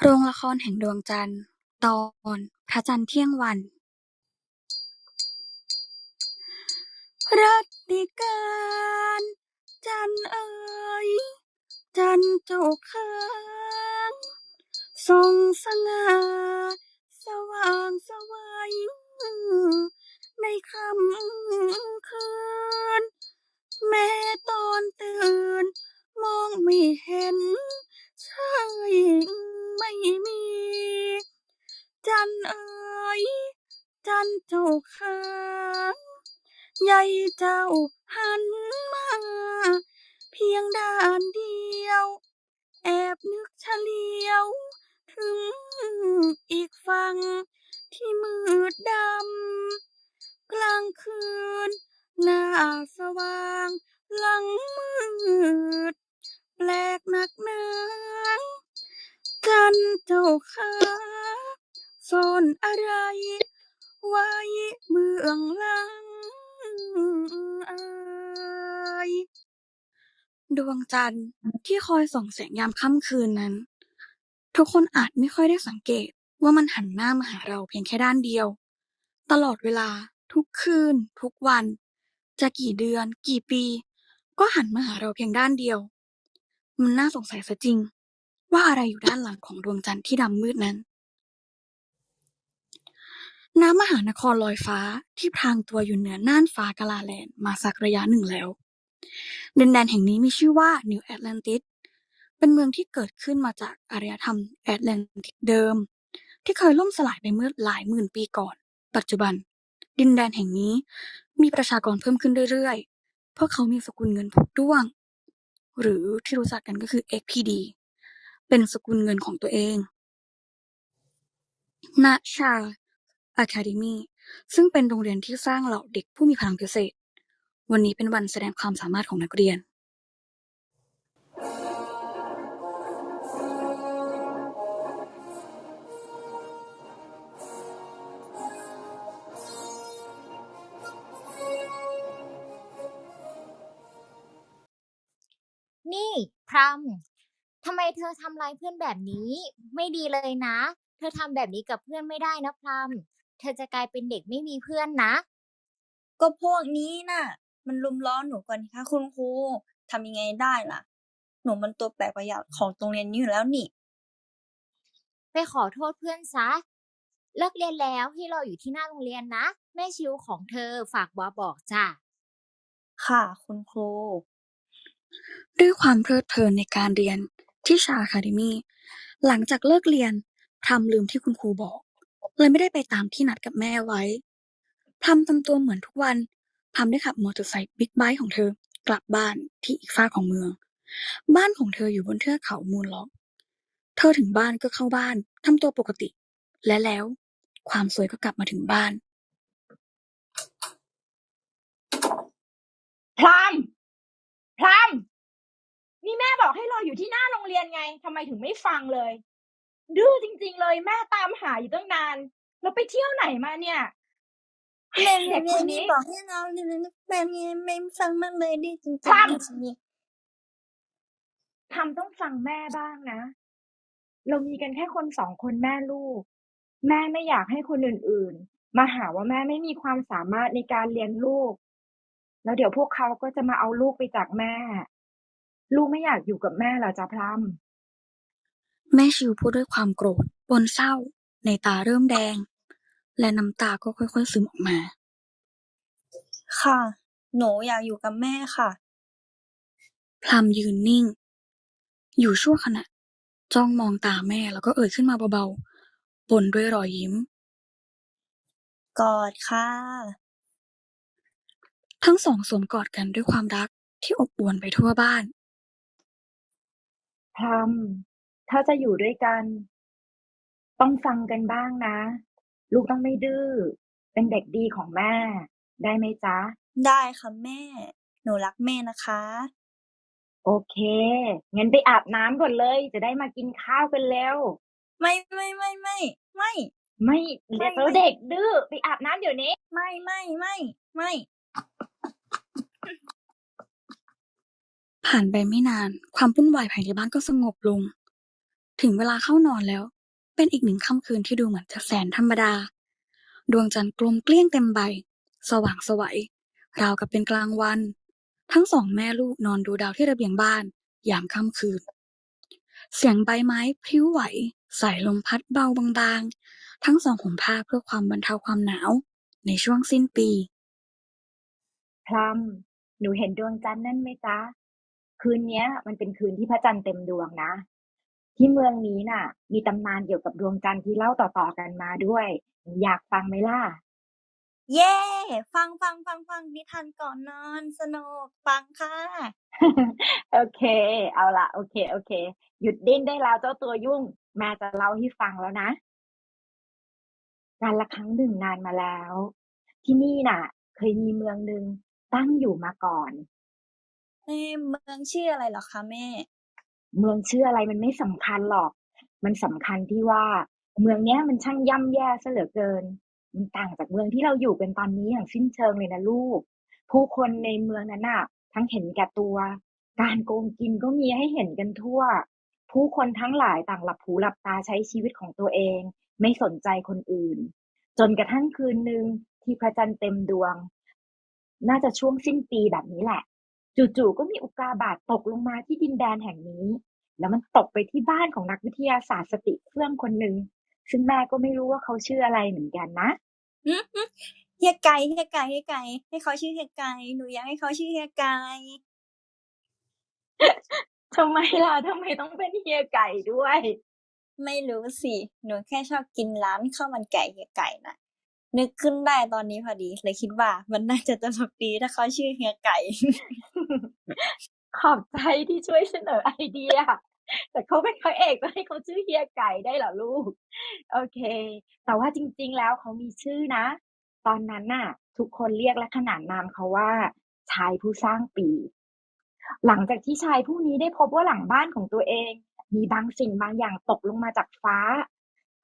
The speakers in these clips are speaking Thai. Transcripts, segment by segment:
โรงละครแห่งดวงจันทร์ ตอน พระจันทร์เที่ยงวัน รัตติการ จันทร์เอ๋ย จันทร์เจ้าค้างส่องสง่า สว่างสวใเจ้าหันมา เพียงด้านเดียว แอบนึกเฉลียว ถึงอีกฝั่งที่มืดดำ กลางคืน หน้าสว่าง หลังมืด แปลกนักหนาจันเจ้าค้าซ่อนอะไร ไว้เบื้องหลัง เอ่ยดวงจันทร์ที่คอยส่องแสงยามค่ำคืนนั้น ทุกคนอาจไม่ค่อยได้สังเกตว่ามันหันหน้ามาหาเราเพียงแค่ด้านเดียว ตลอดเวลาทุกคืน ทุกวัน จะกี่เดือน กี่ปี ก็หันมาหาเราเพียงด้านเดียว มันน่าสงสัยเสียจริง ว่าอะไรอยู่ด้านหลังของดวงจันทร์ที่ดำมืดนั้น น้ำมหานครลอยฟ้าที่พรางตัวอยู่เหนือน่านฟ้ากาลาแลนมาสักระยะหนึ่งแล้ว ดินแดนแห่งนี้มีชื่อว่านิวแอตแลนติส เป็นเมืองที่เกิดขึ้นมาจากอารยธรรมแอตแลนติกเดิม ที่เคยล่มสลายไปเมื่อหลายหมื่นปีก่อน ปัจจุบัน ดินแดนแห่งนี้มีประชากรเพิ่มขึ้นเรื่อยๆ พวกเขามีสกุลเงินผูกด้วง หรือที่รู้จักกันก็คือ XPD เป็นสกุลเงินของตัวเองณชาอะคา เดมีซึ่งเป็นโรงเรียนที่สร้างเหล่าเด็กผู้มีพลังพิเศษ วันนี้เป็นวันแสดงความสามารถของนักเรียนนี่พรมทำไมเธอทำร้ายเพื่อนแบบนี้ ไม่ดีเลยนะ เธอทำแบบนี้กับเพื่อนไม่ได้นะพรม เธอจะกลายเป็นเด็กไม่มีเพื่อนนะ ก็พวกนี้น่ะ มันรุมล้อหนูก่อนค่ะคุณครูทำยังไงได้ล่ะ หนูมันตัวแปลกประหลาดของโรงเรียนนี้อยู่แล้วนี่ ไปขอโทษเพื่อนซะ เลิกเรียนแล้วให้รออยู่ที่หน้าโรงเรียนนะ แม่ชิวของเธอฝากบอบอกจ้ะ ค่ะคุณครู ด้วยความเพลิดเพลินในการเรียนที่ชาอะคาเดมีหลังจากเลิกเรียนพลัมลืมที่คุณครูบอก เลยไม่ได้ไปตามที่นัดกับแม่ไว้ พลัมทำตัวเหมือนทุกวัน พลัมได้ขับมอเตอร์ไซค์บิ๊กไบค์ของเธอกลับบ้านที่อีกฟาของเมือง บ้านของเธออยู่บนเทือกเขามูนล็อก เธอถึงบ้านก็เข้าบ้านทำตัวปกติ และแล้ว ความสวยก็กลับมาถึงบ้านพรามพรามนี่แม่บอกให้รออยู่ที่หน้าโรงเรียนไงทำไมถึงไม่ฟังเลย ดื้อจริง ๆ เลยแม่ตามหาอยู่ตั้งนาน แล้วไปเที่ยวไหนมาเนี่ยแม่เด็กคนนี้บอกให้เราเรียนแม่ไม่ฟังมากเลยดิจริงครับๆนี่ทำต้องฟังแม่บ้างนะ เรามีกันแค่คนสองคนแม่ลูก แม่ไม่อยากให้คนอื่นๆ มาหาว่าแม่ไม่มีความสามารถในการเลี้ยงลูก แล้วเดี๋ยวพวกเขาก็จะมาเอาลูกไปจากแม่ ลูกไม่อยากอยู่กับแม่เหรอจ๊ะพรัม แม่ชิวพูดด้วยความโกรธ ปนเศร้า ในตาเริ่มแดง และน้ำตาก็ค่อย ๆ ซึมออกมา ค่ะ หนูอยากอยู่กับแม่ค่ะ พลัมยืนนิ่ง อยู่ชั่วขณะ จ้องมองตาแม่แล้วก็เอ่ยขึ้นมาเบาๆปนด้วยรอยยิ้ม กอดค่ะ ทั้งสองสวมกอดกันด้วยความรักที่อบอวลไปทั่วบ้านพรัม ถ้าจะอยู่ด้วยกัน ต้องฟังกันบ้างนะ ลูกต้องไม่ดื้อ เป็นเด็กดีของแม่ ได้ไหมจ๊ะ ได้ค่ะแม่ หนูรักแม่นะคะ โอเค งั้นไปอาบน้ำก่อนเลย จะได้มากินข้าวกันแล้ว ไม่ไม่ไม่ไม่ไม่ไม่เด็กไม่แล้วเด็กดื้อไปอาบน้ำเดี๋ยวนี้ ไม่ไม่ไม่ไม่ ผ่านไปไม่นาน ความวุ่นวายภายในบ้านก็สงบลง ถึงเวลาเข้านอนแล้ว เป็นอีกหนึ่งค่ำคืนที่ดูเหมือนจะแสนธรรมดา ดวงจันทร์กลมเกลี้ยงเต็มใบ สว่างสวัย ราวกับเป็นกลางวัน ทั้งสองแม่ลูกนอนดูดาวที่ระเบียงบ้าน ยามค่ำคืน เสียงใบไม้พลิ้วไหว สายลมพัดเบาบางๆ ทั้งสองห่มผ้าเพื่อความบรรเทาความหนาว ในช่วงสิ้นปี พลัมหนูเห็นดวงจันทร์นั่นไหมจ๊ะ คืนเนี้ย มันเป็นคืนที่พระจันทร์เต็มดวงนะ ที่เมืองนี้น่ะ มีตำนานเกี่ยวกับดวงจันทร์ที่เล่าต่อๆกันมาด้วยหนูอยากฟังไหมล่ะ เย้ฟังฟังฟังฟังนิทานก่อนนอนสนุกฟังค่ะ โอเค เอาละโอเค โอเค หยุดดิ้นได้แล้วเจ้าตัวยุ่งแม่จะเล่าให้ฟังแล้วนะการละครั้งหนึ่งนานมาแล้ว ที่นี่น่ะ เคยมีเมืองหนึ่งตั้งอยู่มาก่อนเอ้เมืองชื่ออะไรเหรอคะแม่ เมืองชื่ออะไรมันไม่สำคัญหรอก มันสำคัญที่ว่า เมืองเนี้ยมันช่างย่ำแย่ซะเหลือเกิน มันต่างจากเมืองที่เราอยู่กันตอนนี้อย่างสิ้นเชิงเลยนะลูก ผู้คนในเมืองนั้นน่ะ ทั้งเห็นแก่ตัว การโกงกินก็มีให้เห็นกันทั่ว ผู้คนทั้งหลายต่างหลับหูหลับตาใช้ชีวิตของตัวเอง ไม่สนใจคนอื่น จนกระทั่งคืนหนึ่งที่พระจันทร์เต็มดวง น่าจะช่วงสิ้นปีแบบนี้แหละ จู่ๆก็มีอุกกาบาตตกลงมาที่ดินแดนแห่งนี้ แล้วมันตกไปที่บ้านของนักวิทยาศาสตร์สติเฟื่องคนหนึ่งซึ่งแม่ก็ไม่รู้ว่าเขาชื่ออะไรเหมือนกันนะอืมอืมเฮียไก่เฮียไก่เฮียไก่ให้เขาชื่อเฮียไก่หนูอยากให้เขาชื่อเฮียไก่ทำไมล่ะทำไมต้องเป็นเฮียไก่ด้วย ไม่รู้สิ หนูแค่ชอบกินร้านข้าวมันไก่เฮียไก่น่ะนึกขึ้นได้ตอนนี้พอดีเลยคิดว่า มันน่าจะตลกดีถ้าเขาชื่อเฮียไก่ ขอบใจที่ช่วยเสนอไอเดีย แต่เขาเป็นพระเอกจะให้เขาชื่อเฮียไก่ได้เหรอลูก โอเค แต่ว่าจริง ๆ แล้วเขามีชื่อนะ ตอนนั้นน่ะ ทุกคนเรียกและขนานนามเขาว่าชายผู้สร้างปี หลังจากที่ชายผู้นี้ได้พบว่าหลังบ้านของตัวเอง มีบางสิ่งบางอย่างตกลงมาจากฟ้า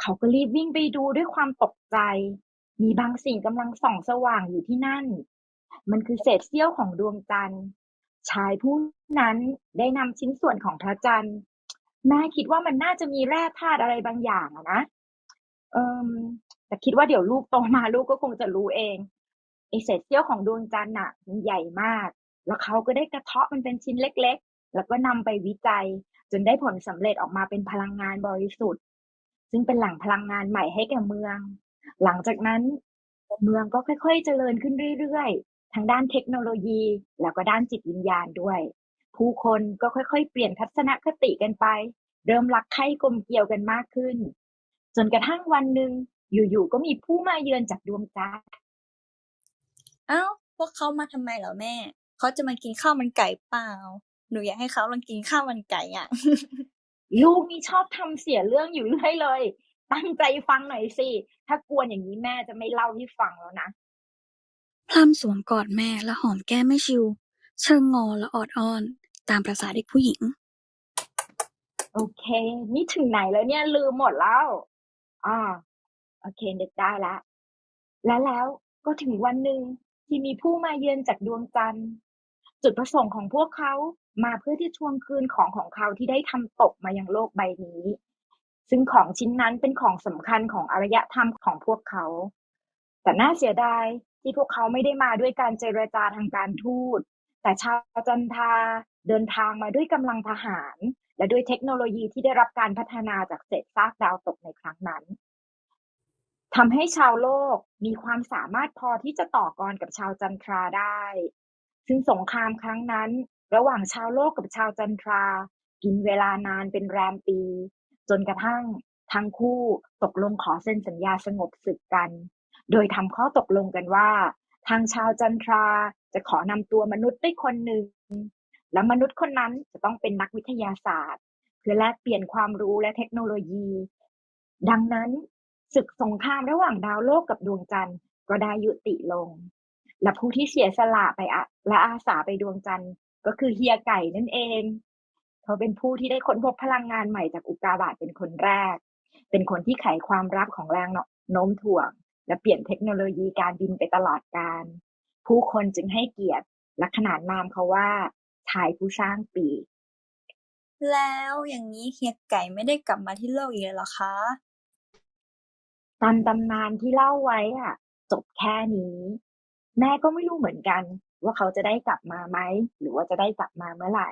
เขาก็รีบวิ่งไปดูด้วยความตกใจ มีบางสิ่งกำลังส่องสว่างอยู่ที่นั่น มันคือเศษเสี้ยวของดวงจันทร์ ชายผู้นั้นได้นำชิ้นส่วนของพระจันทร์แม่คิดว่ามันน่าจะมีแร่ธาตุอะไรบางอย่างอะนะเอมแต่คิดว่าเดี๋ยวลูกโตมาลูกก็คงจะรู้เองไอเศษเสี้ยวของดวงจันทร์น่ะมันใหญ่มาก แล้วเขาก็ได้กระเทาะมันเป็นชิ้นเล็ก ๆ แล้วก็นำไปวิจัย จนได้ผลสำเร็จออกมาเป็นพลังงานบริสุทธิ์ ซึ่งเป็นแหล่งพลังงานใหม่ให้แก่เมือง หลังจากนั้นเมืองก็ค่อย ๆ เจริญขึ้นเรื่อยๆ ทั้งด้านเทคโนโลยี แล้วก็ด้านจิตวิญญาณด้วย ผู้คนก็ค่อยๆ เปลี่ยนทัศนคติกันไป เริ่มรักใคร่กลมเกลียวกันมากขึ้น จนกระทั่งวันหนึ่งอยู่ๆก็มีผู้มาเยือนจากดวงจันทร์เอ้าพวกเขามาทำไมเหรอแม่เขาจะมากินข้าวมันไก่เปล่า หนูอยากให้เขาลองกินข้าวมันไก่อะ ลูกนี่ชอบทำเสียเรื่องอยู่เรื่อยเลย ตั้งใจฟังหน่อยสิ ถ้ากวนอย่างนี้แม่จะไม่เล่าให้ฟังแล้วนะ พลัมสวมกอดแม่และหอมแก้มแม่ชิว เชิงงอและออดอ้อน ตามประษาเด็กผู้หญิง โอเค นี่ถึงไหนแล้วเนี่ยลืมหมดแล้วอ่าโอเคนึกได้ละและแล้วก็ถึงวันหนึ่งที่มีผู้มาเยือนจากดวงจันทร์จุดประสงค์ของพวกเขามาเพื่อที่ทวงคืนของของเขาที่ได้ทำตกมายังโลกใบนี้ ซึ่งของชิ้นนั้นเป็นของสำคัญของอารยธรรมของพวกเขา แต่น่าเสียดาย ที่พวกเขาไม่ได้มาด้วยการเจรจาทางการทูต แต่ชาวจันทราเดินทางมาด้วยกำลังทหาร และด้วยเทคโนโลยีที่ได้รับการพัฒนาจากเศษซากดาวตกในครั้งนั้นทำให้ชาวโลกมีความสามารถพอที่จะต่อกรกับชาวจันทราได้ ซึ่งสงครามครั้งนั้น ระหว่างชาวโลกกับชาวจันทรา กินเวลานานเป็นแรมปี จนกระทั่งทั้งคู่ตกลงขอเซ็นสัญญาสงบศึกกัน โดยทำข้อตกลงกันว่า ทางชาวจันทราจะขอนำตัวมนุษย์ไปคนหนึ่ง และมนุษย์คนนั้นจะต้องเป็นนักวิทยาศาสตร์ เพื่อแลกเปลี่ยนความรู้และเทคโนโลยี ดังนั้นศึกสงครามระหว่างดาวโลกกับดวงจันทร์ก็ได้ยุติลง และผู้ที่เสียสละไปและอาสาไปดวงจันทร์ก็คือเฮียไก่นั่นเอง เขาเป็นผู้ที่ได้ค้นพบพลังงานใหม่จากอุกกาบาตเป็นคนแรก เป็นคนที่ไขความลับของแรงโน้มถ่วง และเปลี่ยนเทคโนโลยีการบินไปตลอดกาลผู้คนจึงให้เกียรติและขนานนามเขาว่าชายผู้สร้างปีก แล้วอย่างนี้เฮียไก่ไม่ได้กลับมาที่โลกอีกเลยหรอคะตามตำนานที่เล่าไว้อะจบแค่นี้ แม่ก็ไม่รู้เหมือนกัน ว่าเขาจะได้กลับมาไหม หรือว่าจะได้กลับมาเมื่อไหร่